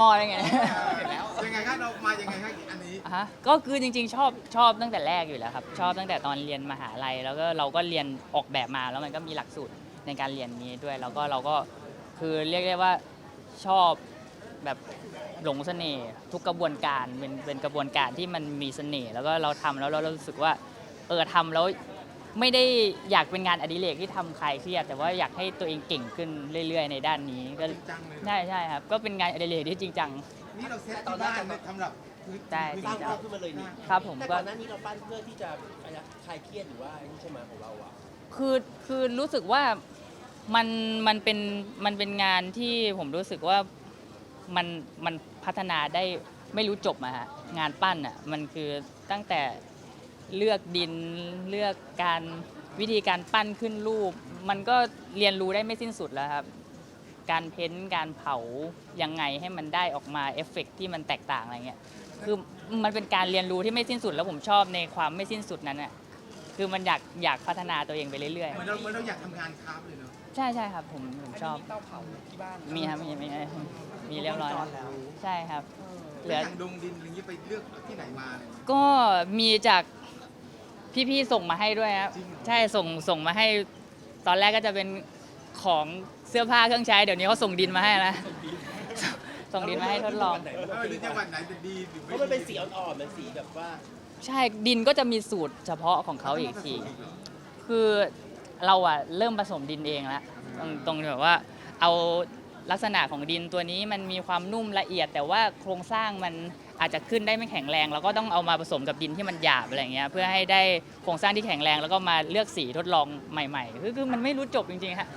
มอได้ไงเห็นแล้วยังไงครับเรามายังไงครับอันนี้ฮะก็คือจริงๆชอบชอบตั้งแต่แรกอยู่แล้วครับชอบตั้งแต่ตอนเรียนมหาลัยแล้วก็เราก็เรียนออกแบบมาแล้วมันก็มีหลักสูตรในการเรียนนี้ด้วยแล้วก็เราก็คือเรียกได้ว่าชอบแบบหลงเสน่ห์ทุกกระบวนการเป็นเป็นกระบวนการที่มันมีเสน่ห์แล้วก็เราทำแล้วเรารู้สึกว่าเออทำแล้ว ไม่ได้อยากเป็นงานอดิเรกที่ทำใครเครียดแต่ว่าอยากให้ตัวเองเก่งขึ้นเรื่อย ๆ ในด้านนี้ก็จริงจังเลยใช่ใช่ครับ ก็เป็นงานอดิเรกที่จริงจัง นี่เราเซตที่บ้านเนี่ยสำหรับพื้นใช่พื้นสร้างที่ภาพขึ้นมาเลยนี่ครับผมแต่ก็ก่อนหน้านี้เราปั้นเพื่อที่จะคลายเครียดหรือว่าไอ้นี่ใช่ไหมของเราอะคือคือรู้สึกว่ามันมันเป็นมันเป็นงานที่ผมรู้สึกว่ามันมันพัฒนาได้ไม่รู้จบอะฮะงานปั้นอะมันคือตั้งแต่ เลือกดินเลือกการวิธีการปั้นขึ้นรูป มันก็เรียนรู้ได้ไม่สิ้นสุดแล้วครับ การเพ้นท์การเผายังไงให้มันได้ออกมาเอฟเฟกต์ที่มันแตกต่างอะไรเงี้ยคือมันเป็นการเรียนรู้ที่ไม่สิ้นสุดแล้วผมชอบในความไม่สิ้นสุดนั้นอะคือมันอยากอยากพัฒนาตัวเองไปเรื่อยเหมือนเราเหมือนเราอยากทำงานคราฟต์เลยเนาะๆ ใช่ใช่ครับผมผมชอบเตาเผาที่บ้านมีครับมีมีมีเรียบร้อยแล้วใช่ครับ เหลืแล้อวอย่างดงดินอะไรอย่างนี้ไปเลือกที่ไหนมาอะไรอย่างเงี้ยก็มีจาก พี่ๆส่งมาให้ด้วยครับจริงเหรอใช่ส่งส่งมาให้ ตอนแรกก็จะเป็นของเสื้อผ้าเครื่องใช้เดี๋ยวนี้เขาส่งดินมาให้แล้วส่งดินมาให้ทดลอง เออหรือจังหวัดไหนจะดีหรือเพไม่ราะมันเป็นสีอ่อนๆมันสีแบบว่า ใช่ดินก็จะมีสูตรเฉพาะของเขาอีกที คือเราอะเริ่มผสมดินเองแล้วตรงตรงที่แบบว่าเอา ลักษณะของดินตัวนี้มันมีความนุ่มละเอียด แต่ว่าโครงสร้างมันอาจจะขึ้นได้ไม่แข็งแรงเราก็ต้องเอามาผสมกับดินที่มันหยาบอะไรอย่างเงี้ยเพื่อให้ได้โครงสร้างที่แข็งแรงแล้วก็มาเลือกสีทดลองใหม่ๆคือคือมันไม่รู้จบจริงๆฮะ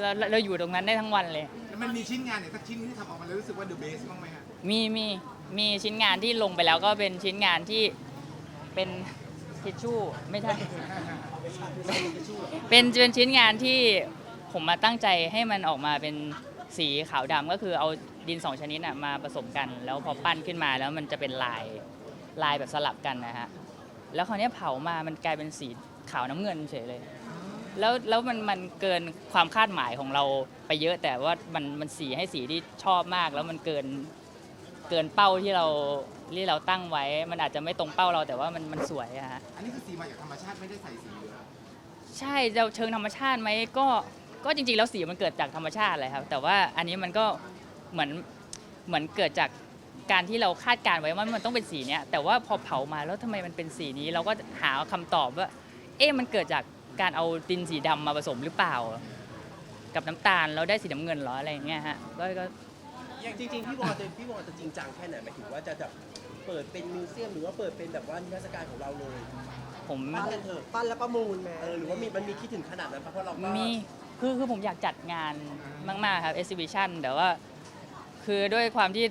เราเราเราอยู่ตรงนั้นได้ทั้งวันเลย แล้วมันมีชิ้นงานเนี่ยสักชิ้นที่ทำออกมาแล้วรู้สึกว่า the best บ้างไหมฮะมีมีมีชิ้นงานที่ลงไปแล้วก็เป็นชิ้นงานที่เป็นทิชชู่ไม่ใช่ เป็นเป็นชิ้นงานที่ผมมาตั้งใจให้มันออกมาเป็น สีขาวดำก็คือเอาดินสองชนิดน่ะมาผสมกัน แล้วพอปั้นขึ้นมาแล้วมันจะเป็นลายลายแบบสลับกันนะฮะแล้วคราวเนี้ยเผามามันกลายเป็นสีขาวน้ำเงินเฉยเลย แล้วแล้วมันมันเกินความคาดหมายของเราไปเยอะแต่ว่ามันมันสีให้สีที่ชอบมาก แล้วมันเกินเกินเป้าที่เราที่เราตั้งไว้ มันอาจจะไม่ตรงเป้าเราแต่ว่ามันมันสวยอะฮะ อันนี้คือสีมาจากธรรมชาติไม่ได้ใส่สีเหรอใช่เราเชิงธรรมชาติไหมก็ ก็จริงๆแล้วสีมันเกิดจากธรรมชาติเลยครับ แต่ว่าอันนี้มันก็เหมือนเหมือนเกิดจากการที่เราคาดการณ์ไว้ว่ามันต้องเป็นสีเนี้ยแต่ว่าพอเผามาแล้วทำไมมันเป็นสีนี้ เราก็หาคำตอบว่า เอ๊ะมันเกิดจากการเอาดินสีดำมาผสมหรือเปล่า กับน้ำตาลแล้วได้สีน้ำเงินเหรออะไรอย่างเงี้ยฮะก็ก็จริงๆพี่วอจะพี่วอจะจริงจังแค่ไหนหมายถึงว่าจะจะเปิดเป็นมิวเซียมหรือว่าเปิดเป็นแบบว่านิทรรศการของเราเลยผม ปั้นกันเถอะปั้นแล้วประมูลแม่เออหรือว่ามีมันมีคิดถึงขนาดนั้นปะเพราะเราก็มี คือคือผมอยากจัดงานมาก ๆ ครับ exhibition แต่ว่า คือด้วยความที่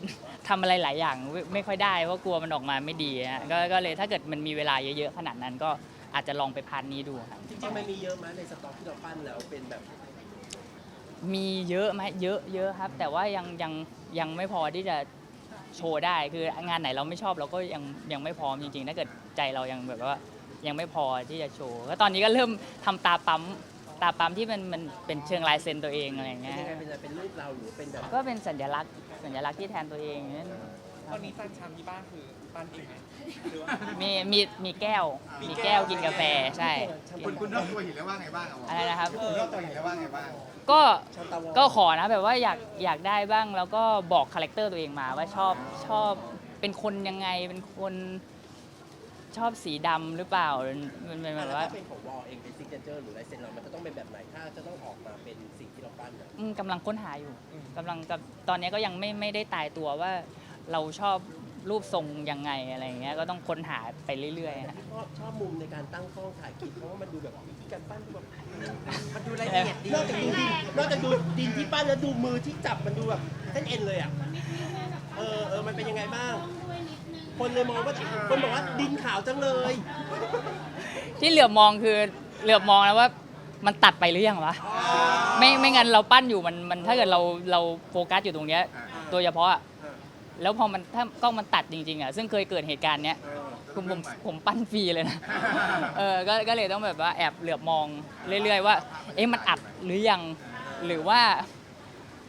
ทำอะไรหลายอย่างไม่ไม่ค่อยได้เพราะกลัวมันออกมาไม่ดีฮะก็ก็เลยถ้าเกิดมันมีเวลาเยอะๆขนาดนั้นก็อาจจะลองไปพานนี้ดูครับ จริงๆมันมีเยอะไหมในสต็อกที่เราปั้นแล้วเป็นแบบมีเยอะไหมเยอะเยอะครับ แต่ว่ายังยังยังไม่พอที่จะโชว์ได้ คืองานไหนเราไม่ชอบเราก็ยังยังไม่พร้อมจริงๆ ถ้าเกิดใจเรายังแบบว่ายังไม่พอที่จะโชว์ก็ตอนนี้ก็เริ่มทำตาปั๊ม ตาปั๊มที่มันมันเป็นเชิงลายเซ็นตัวเองอะไรอย่างเป็เงี้นยยังไงเป็นอะไรเป็นรูปเราหรือเป็นแบบก็เป็นสัญลักษณ์สัญลักษณ์ที่แทนตัวเองนั่นตอนนี้จานชามที่บ้านคือปั้นเองไหมหรือว่า มีมีมีแก้ว มีแก้วกินกาแฟใช่ คุณคุณรอบตัวเห็นแล้วว่าไงบ้างอะวอะไรนะครับ คุณรอบตัวเห็นแล้วว่าไงบ้างก็ชามตาวอก็ขอนะแบบว่าอยากอยากได้บ้างแล้วก็บอกคาแรคเตอร์ตัวเองมาว่าชอบชอบเป็นคนยังไงเป็นคน ชอบสีดำหรือเปล่า มันเป็นแบบว่าถ้าเป็นของวอเองเป็นซิกเนเจอร์หรือลายเซ็นเรา มันจะต้องเป็นแบบไหน ถ้าจะต้องออกมาเป็นสิ่งที่เราปั้นอะอืมกำลังค้นหาอยู่กำลังกับตอนนี้ก็ยังไม่ไม่ได้ตายตัวว่า เราชอบรูปทรงยังไงอะไรอย่างเงี้ยก็ต้องค้นหาไปเรื่อยๆฮะชอบชอบมุมในการตั้งกล้องถ่ายคลิปเพราะว่ามันดูแบบวิธีการปั้นดูแบบมันดูละเอียดดีนอกจากดูดินนอกจากดูดินที่ปั้นแล้วดูมือที่จับมันดูแบบเส้นเอ็นเลยอะเออเออมันเป็นยังไงบ้าง คนเลยมองว่าคนบอกว่าดินขาวจังเลย ที่เหลือบมองคือเหลือบมองแล้วว่ามันตัดไปหรือยังวะไม่ไม่งั้นเราปั้นอยู่มันมันถ้าเกิดเราเราโฟกัสอยู่ตรงเนี้ยโดยเฉพาะอะแล้วพอมันถ้ากล้องมันตัดจริงๆอะซึ่งเคยเกิดเหตุการณ์เนี้ยผมผมผมปั้นฟรีเลยนะ เออก็ก็เลยต้องแบบว่าแอบเหลือบมองเรื่อย ๆ ว่า เอ๊ะมันอัดหรือยัง หรือว่า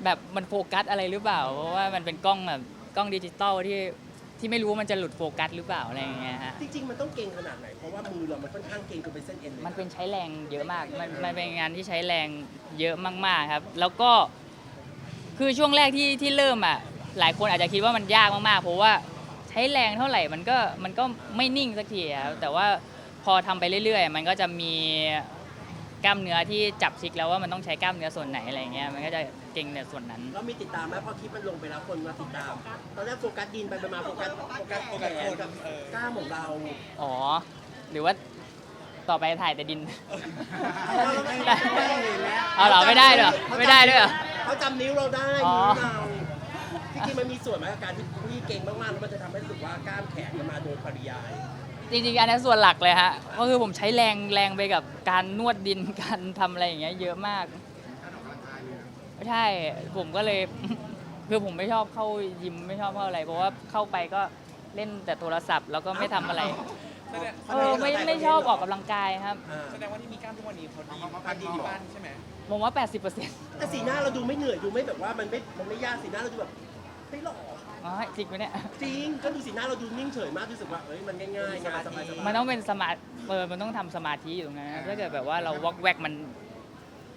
แบบมันโฟกัสอะไรหรือเปล่า เพราะว่ามันเป็นกล้องแบบกล้องดิจิตอลที่ ที่ไม่รู้ว่ามันจะหลุดโฟกัสหรือเปล่าอะไรอย่างเงี้ยฮะจริงๆ มันต้องเก่งขนาดไหน เพราะว่ามือเรามันค่อนข้างเก่งจนเป็นเส้นเอ็นเลยมันเป็นใช้แรงเยอะมากมันมันเป็นงานที่ใช้แรงเยอะมากๆครับ แล้วก็คือช่วงแรกที่ที่เริ่มอะหลายคนอาจจะคิดว่ามันยากมากๆ เพราะว่าใช้แรงเท่าไหร่มันก็มันก็ไม่นิ่งสักทีครับแต่ว่าพอทำไปเรื่อยๆ มันก็จะมีกล้ามเนื้อที่จับชิกแล้วว่ามันต้องใช้กล้ามเนื้อส่วนไหนอะไรเงี้ยมันก็จะ เก่งในส่วนนั้นเรามีติดตามไหมพอคลิปมันลงไปแล้วคนมาติดตาม ตอนแรกโฟกัสดินไปไปมาโฟกัสโฟกัสโฟกัสคนกับกล้ามของเราอ๋อ หรือว่าต่อไปถ่ายแต่ดิน เอาเหรอไม่ได้เหรอไม่ได้ด้วยเหรอ เขาจำนิ้วเราได้อ๋อ นิ้วเราจริงๆมันมีส่วนไหมกับการที่พี่เก่งมากๆแล้วมันจะทำให้รู้สึกว่ากล้ามแขนมันมาโดยปริยาย จริงๆอันนี้ส่วนหลักเลยฮะก็คือผมใช้แรงแรงไปกับการนวดดิน การทำอะไรอย่างเงี้ยเยอะมาก ใช่ผมก็เลย คือผมไม่ชอบเข้ายิมไม่ชอบเข้าอะไร เพราะว่าเข้าไปก็เล่นแต่โทรศัพท์แล้วก็ไม่ทำอะไรแสดงเออไม่ไม่ชอบออกกำลังกายครับอ่าแสดงว่าที่มีกล้ามทุกวันนี้เขาดีเขาดีที่บ้านใช่ไหมผมว่า 80%แต่สีหน้าเราดูไม่เหนื่อยดูไม่แบบว่ามันไม่มันไม่ยากสีหน้าเราดูแบบไม่หล่ออ๋อจริงไหมเนี่ย จริงก็ดูสีหน้าเราดูนิ่งเฉยมากรู้สึกว่าเอ้ยมันง่ายๆงานสบายๆมันต้องเป็นสมาธิเออมันต้องทำสมาธิอยู่ตรงนั้นนะถ้าเกิดแบบว่าเราวอกแวกมัน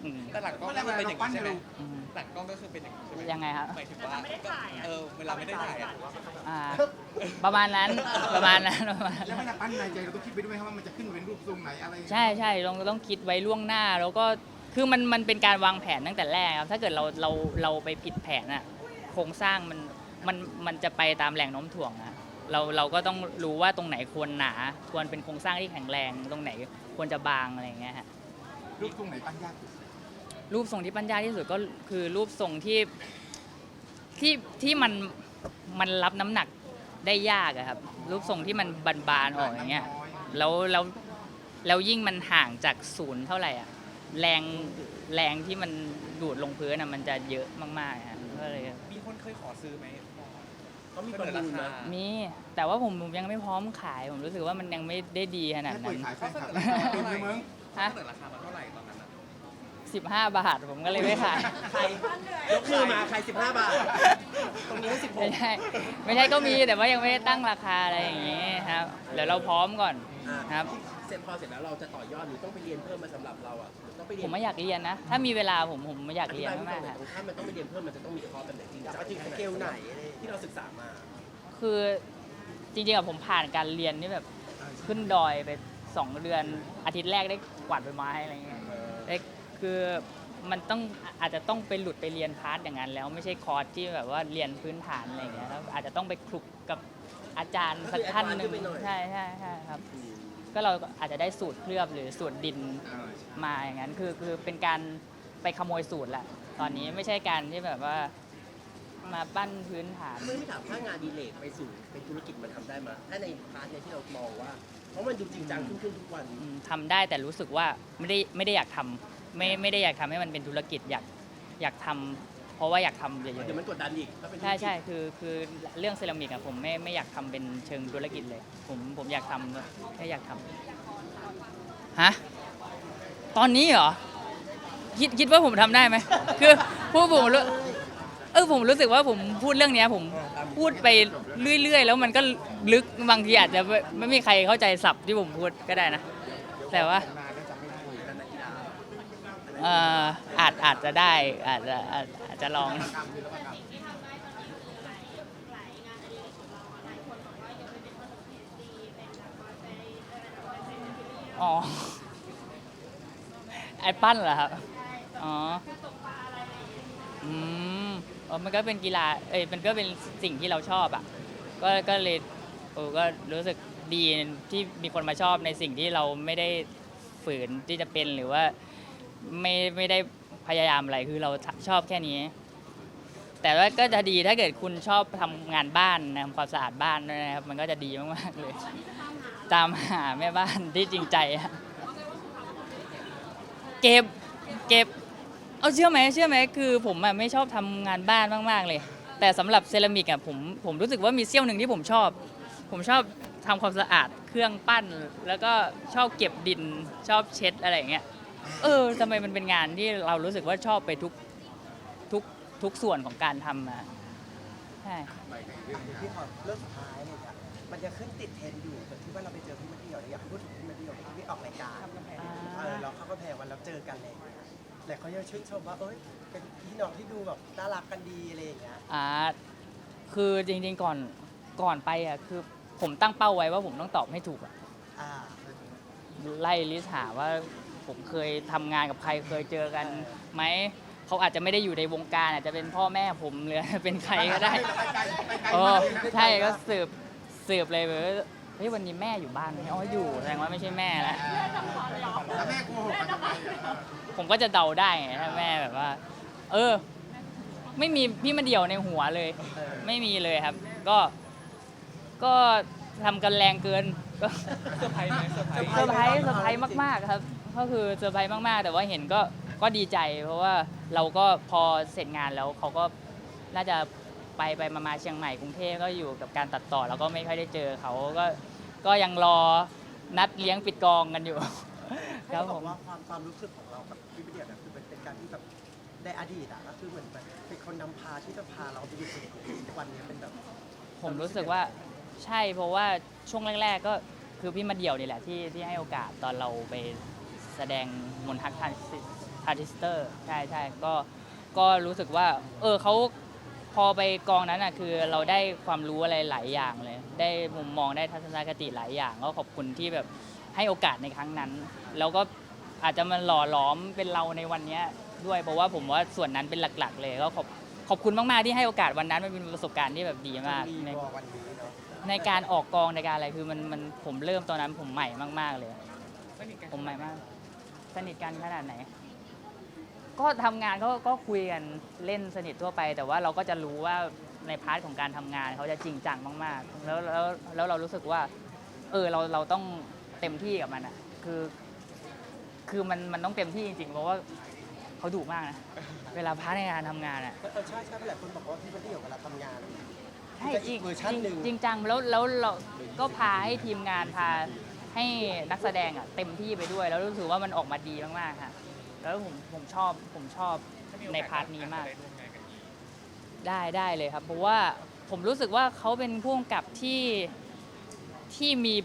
อืม แต่หลังกล้องก็คือเป็นอย่างนี้ใช่ไหมอืมหลังกล้องก็คือเป็นอย่างนี้ใช่ไหมยังไงครับ หมายถึงว่าเออเวลาไม่ได้ถ่ายอะ อ่าประมาณนั้นประมาณนั้นประมาณแล้วนั้นเวลาปั้นในใจเราต้องคิดไปด้วยครับว่ามันจะขึ้นเป็นรูปทรงไหนอะไรยังไง ใช่ใช่เราต้องคิดไว้ล่วงหน้า แล้วก็คือมันมันเป็นการวางแผนตั้งแต่แรกครับ ถ้าเกิดเราเราเราไปผิดแผนอะโครงสร้างมันมันมันจะไปตามแรงโน้มถ่วงอะเราเราก็ต้องรู้ว่าตรงไหนควรหนา ควรเป็นโครงสร้างที่แข็งแรง ตรงไหนควรจะบางอะไรอย่างเงี้ยฮะรูปทรงไหนปั้นยากสุด รูปทรงที่ปัญญากที่สุดก็คือรูปทรงที่ที่ที่มันมันรับน้ำหนักได้ยากอะครับ รูปทรงที่มันบานๆออกอย่างเงี้ยแล้วแล้วแล้วยิ่งมันห่างจากศูนย์เท่าไหร่อะแรงแรงที่มันดูดลงพื้นอะมันจะเยอะมากๆอะก็เลยมีคนเคยขอซื้อไหมเขามีเสประนอมูราลคานะมีแต่ว่าผมผมยังไม่พร้อมขาย ผมรู้สึกว่ามันยังไม่ได้ดีขนาดแค่นั้เปิดนขายแฟเขานเสคลับนอราคาเต็เท่ามไหร่เลยมั้งฮะเขาเสนอราคามา 15 บาท ผมก็เลยไม่ขาย ใครยกมือมาใคร 15 บาท ตรงนี้ให้ไม่ใช่ ไม่ใช่ก็มีแต่ว่ายังไม่ได้ตั้งราคาอะไรอย่างเงี้ยครับ เดี๋ยวเราพร้อมก่อน16ครับ เสร็จพอเสร็จแล้วเราจะต่อยอดหรือต้องไปเรียนเพิ่มมาสำหรับเราอะหรือต้องไปเรีผมไม่อยากเรียนนะ ถ้ามีเวลาผมผมไม่อยากอธิเรียนบายไม่มากตรงๆไหนครับตรงถ้ามันต้องไปเรียนเพิ่มมันจะต้องมีคอร์สแบบไหนจริงจังไปถึงสเกลไหนที่เราศึกษามา คือจริงๆอะผมผ่านการเรียนนี่แบบขึ้นดอยไปสองเดือนอาทิตย์แรกได้กวาดใบไม้อะไรเงี้ยได้ คือมันต้องอาจจะต้องไปหลุดไปเรียนพาร์ทอย่างนั้นแล้วไม่ใช่คอร์สที่แบบว่าเรียนพื้นฐานอะไรเงี้ยแล้วอาจจะต้องไปคลุกกับอาจารย์สักท่านหนึ่งใช่ใช่ใช่ครับ ก็เราก็อาจจะได้สูตรเคลือบหรือสูตรดินเออมาอย่างนั้นคือคือเป็นการไปขโมยสูตรแหละตอนนี้ไม่ใช่การที่แบบว่ามาปั้นพื้นฐานไม่ไม่ถามถ้างานดีเลกไปสู่เป็นธุรกิจมันทำได้ไหมถ้าในพาร์ทเนี้ยที่เรามองว่าเพราะมันดูจริงจังขึ้นขึ้นทุกวันอืมทำได้แต่รู้สึกว่าไม่ได้ไม่ได้อยากทำ ไม่ไม่ได้อยากทำให้มันเป็นธุรกิจอยากอยากทำเพราะว่าอยากทำเยเดี๋ยวอะมันกดดันอีกถ้าเป็นๆใช่ใช่คือคือเรื่องเซรามิกอะผมไม่ไม่อยากทำเป็นเชิงธุรกิจเลย ผมผมอยากทำแค่อยากทำฮะตอนนี้เหรอคิดคิดว่าผมทำได้ไหมคือพูดผมรู้เออผมรู้สึกว่าผมพูดเรื่องเนี้ยผม พูดไปเรื่อย ๆ แล้วมันก็ลึกบางทีอาจจะไม่ไม่มีใครเข้าใจศัพท์ที่ผมพูดก็ได้นะ แต่ว่าเอ่ออา จะได้อาจจะอาจจะลองอ๋อไอปั้นเหรอครับ อ๋ออืมเออมันก็เป็นกีฬา เอ้ยมันก็เป็นสิ่งที่เราชอบอะ ก็ก็เลยเออก็รู้สึกดีที่มีคนมาชอบในสิ่งที่เราไม่ได้ฝืนที่จะเป็นหรือว่าไม่ไม่ได้ พยายามอะไรคือเราชอบแค่นี้ แต่ว่าก็จะดีถ้าเกิดคุณชอบทำงานบ้านทำความสะอาดบ้านด้วยนะครับ มันก็จะดีมากๆเลย ตามหาแม่บ้านที่จริงใจเก็บเก็บเอาเชื่อไหมเชื่อไหมคือผมอะไม่ชอบทำงานบ้านมากๆเลย แต่สำหรับเซรามิกอะผมผมรู้สึกว่ามีเสี้ยวหนึ่งที่ผมชอบ ผมชอบทำความสะอาดเครื่องปั้น แล้วก็ชอบเก็บดินชอบเช็ดอะไรอย่างเงี้ย เออทำไมมันเป็นงานที่เรารู้สึกว่าชอบไปทุกทุกทุกส่วนของการทำอะใช่ พี่ขอเรื่องสุดท้ายเลยจ้ะมันจะขึ้นติดเทรนด์อยู่แต่ที่ว่าเราไปเจอพี่มาเดียวเนี่ยอยากให้พูดถึงพี่มาเดียวที่พี่ออกรายการเออเราเข้ากำแพงวันเราเจอกันเลยแต่เขาจะชื่นชมว่าเอ้ยเป็นพี่น้องที่ดูแบบน่ารักกันดีอะไรอย่างเงี้ยอ่าคือจริงๆก่อนก่อนไปอะคือผมตั้งเป้าไว้ว่าผมต้องตอบให้ถูกอะอ่าไล่ลิสต์หาว่า ผมเคยทำงานกับใครเคยเจอกันไหมเขาอาจจะไม่ได้อยู่ในวงการอาจจะเป็นพ่อแม่ผมหรือ เป็นใครก็ได้ไปไกลไปไกลเอมาอกเลยนะใช่ก็สืบสืบเลยแบบว่าเฮ้ยวันนี้แม่อยู่บ้านไหมอ๋ออยู่แสดงว่าไม่ใช่แม่แล้วแล้วแม่โกหกกันทำไมอะผมก็จะเดาได้ไงถ้าแม่แบบว่า เออ ไม่มีพี่มาเดี่ยวในหัวเลยเออไม่มีเลยครับ ก็ก็ทำกันแรงเกินก็เซอร์ไพรส์ไหมเซอร์ไพรส์เซอร์ไพรส์เซอร์ไพรส์มากๆครับ ก็คือเซอร์ไพรส์มาก ๆ แต่ว่าเห็นก็ก็ดีใจ เพราะว่าเราก็พอเสร็จงานแล้วเขาก็น่าจะไปไปมามาเชียงใหม่กรุงเทพก็อยู่กับการตัดต่อแล้วก็ไม่ค่อยได้เจอเขาก็ก็ยังรอนัดเลี้ยงปิดกองกันอยู่ให้ครับบผอกมว่าความความรู้สึกของเรากับพี่มาเดียวเนี่ยคือเป็นเป็นการที่แบบในอดีตอะก็คือเหมือนแบบเป็นคนนำพาที่จะพาเราไปอยู่ถึงวันนี้เป็นแบบผมรู้สึกว่าใช่เพราะว่าช่วงแรก ๆ ก็คือพี่มาเดี่ยวนี่แหละที่ที่ให้โอกาสตอนเราไป แสดงมนทักทานทาร์ติสเตอร์ใช่ใช่ก็ก็รู้สึกว่า เออเขาพอไปกองนั้นอะคือเราได้ความรู้อะไรหลายอย่างเลย ได้มุมมองได้ทัศนคติหลายอย่างก็ขอบคุณที่แบบให้โอกาสในครั้งนั้น แล้วก็อาจจะมันหล่อหลอมเป็นเราในวันนี้ด้วยเพราะว่าผมว่าส่วนนั้นเป็นหลัก ๆ เลยก็ขอบขอบคุณมาก ๆ ที่ให้โอกาสวันนั้นมันเป็นประสบการณ์ที่แบบดีมากในในการออกกองในการอะไรคือมันมันผมเริ่มตอนนั้นผมใหม่มาก ๆ เลย ผมใหม่มาก สนิทกันขนาดไหน ก็ทำงานก็ก็คุยกันเล่นสนิททั่วไป แต่ว่าเราก็จะรู้ว่าในพาร์ทของการทำงานเขาจะจริงจังมากๆ แล้วแล้วแล้วเรารู้สึกว่า เออเราเราต้องเต็มที่กับมันอะ คือ คือมันมันต้องเต็มที่จริงๆเพราะว่าเขาดุมากนะเวลาพาร์ทในการทำงานอะ เออใช่ใช่หลายคนบอกว่าพี่มาเดียวเวลาทำงาน ใช่จะจอีริกงเวอร์ชันหนึ่ง จริงจังแล้วแล้วเราก็พาให้ทีมงานพา ให้นักแสดงอะเต็มที่ไปด้วย แล้วรู้สึกว่ามันออกมาดีมากๆค่ะ แล้วผมผมชอบผมชอบถ้มีโอในกสพาร์ทนี้มากได้ร่วมงานกันอีกได้ได้เลยครับ เพราะว่าผมรู้สึกว่าเขาเป็นผู้กำกับที่ที่มี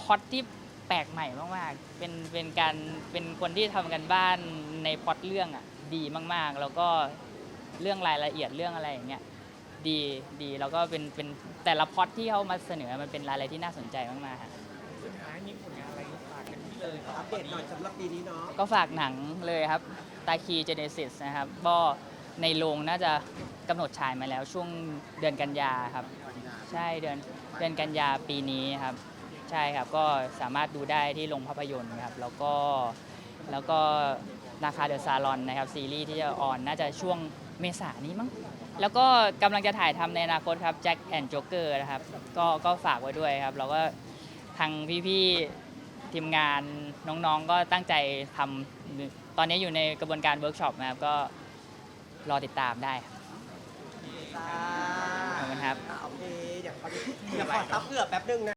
พล็อตที่แปลกใหม่มากๆ เป็นเป็นการเป็นคนที่ทำกันบ้านในพล็อตเรื่องอะดีมากๆ แล้วก็เรื่องรายละเอียดเรื่องอะไรอย่างเงี้ยดีดีแล้วก็เป็นเป็นแต่ละพล็อตที่เขามาเสนอมันเป็นอะไรที่น่าสนใจมากๆ ฮะมีผลงานอะไรฝากกันที่เลยอัปเดตหน่อยสำหรับปีนี้เนาะก็ฝากหนังเลยครับ ตาคีเจเนซิสนะครับก็ในโรงน่าจะกำหนดฉายมาแล้วช่วงเดือนกันยาครับ ใช่เดือนเดือนกันยาปีนี้ครับ ใช่ครับก็สามารถดูได้ที่โรงภาพยนตร์ครับ แล้วก็แล้วก็นาคาเดอะซาลอนนะครับ ซีรีส์ที่จะออนน่าจะช่วงเมษานี้มั้งแล้วก็กำลังจะถ่ายทำในอนาคตครับแจ็คแอนด์โจ๊กเกอร์นะครับ ก็ก็ฝากไว้ด้วยครับแล้วก็ ทางพี่ๆทีมงานน้องๆก็ตั้งใจทำตอนนี้อยู่ในกระบวนการเวิร์กช็อปนะครับก็รอติดตามได้ครับจ้าขอบคุณครับอะโอเค เดี๋ยวขอเดี๋ยวขอซับเกือบแป๊บนึงนะ